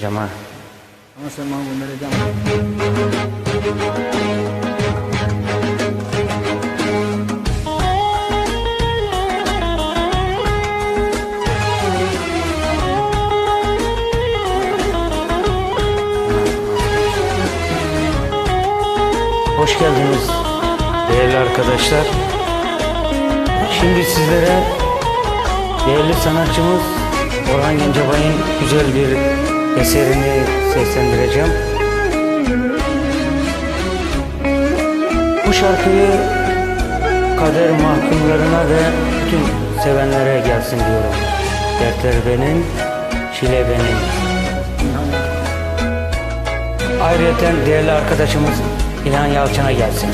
Cama. Ama sen bana göndereceğim. Hoş geldiniz değerli arkadaşlar. Şimdi sizlere değerli sanatçımız Orhan Gencebay'ın güzel bir eserini seslendireceğim. Bu şarkıyı kader mahkumlarına ve bütün sevenlere gelsin diyorum. Dertler benim, çile benim. Ayrıca değerli arkadaşımız İlhan Yalçın'a gelsin.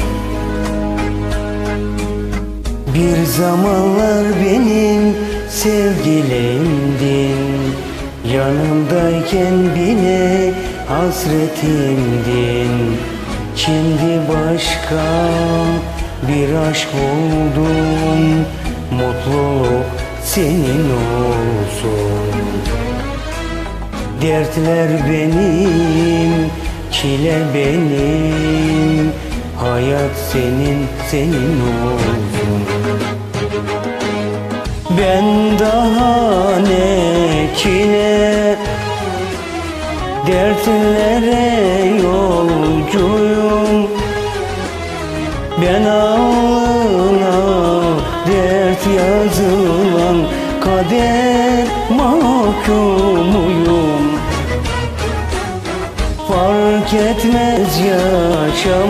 Bir zamanlar benim sevgilimdin Yanımdayken bile hasretimdin Şimdi başka bir aşk buldum Mutluluk senin olsun. Dertler benim, çile benim. Hayat senin, senin olsun Ben daha ne çile Dertlere yolcuyum. Ben alnına dert yazılan kader mahkumuyum Fark etmez yaşamak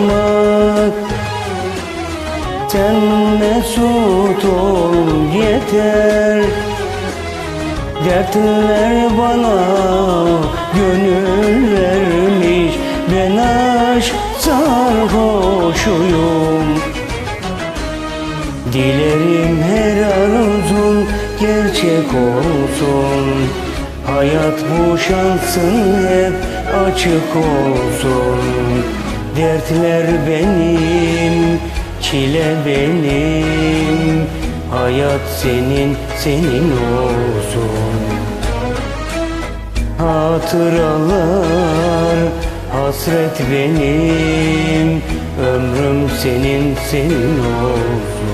Sen mesut ol yeter. Dertler bana gönül vermiş. Ben aşk sarhoşuyum Dilerim her arzun gerçek olsun. Hayat bu şansın hep açık olsun. Dertler benim, çile benim. Hayat senin, senin olsun. Hatıralar hasret benim. Ömrüm senin, senin olsun.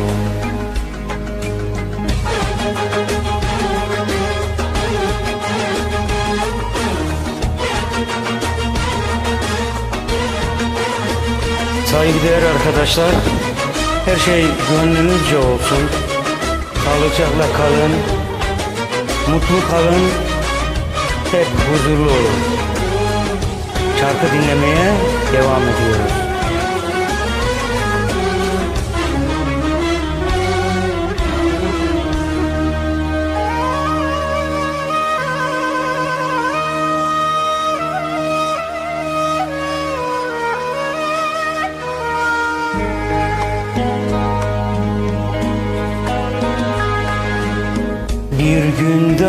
Saygıdeğer arkadaşlar, her şey gönlünüzce olsun. Sağlıcakla kalın, mutlu kalın, hep huzurlu olun. Şarkı dinlemeye devam ediyoruz.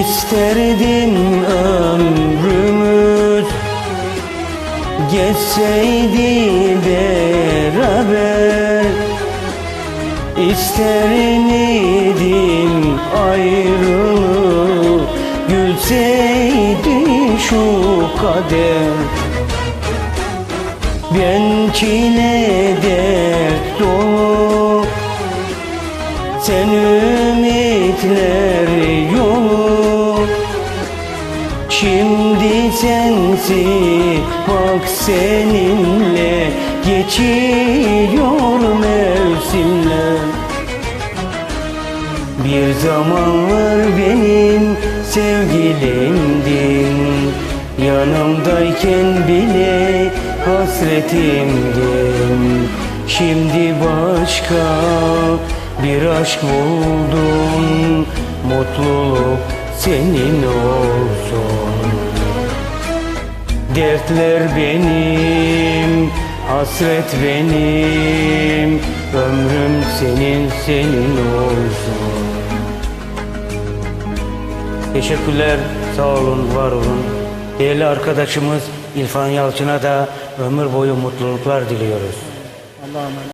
İsterdim ömrümüz Geçseydi beraber. İsterim idim ayrılık Gülseydi şu kader. Ben çile dert dolu Sen ümitler Sensiz bak seninle Geçiyor mevsimler Bir zamanlar benim sevgilimdin. Yanımdayken bile hasretimdin. Şimdi başka bir aşk buldum. Mutluluk senin olsun Dertler benim, hasret benim Ömrüm senin, senin olsun Teşekkürler, sağ olun, var olun. Değerli arkadaşımız İrfan Yalçın'a da ömür boyu mutluluklar diliyoruz. Allah'a emanet.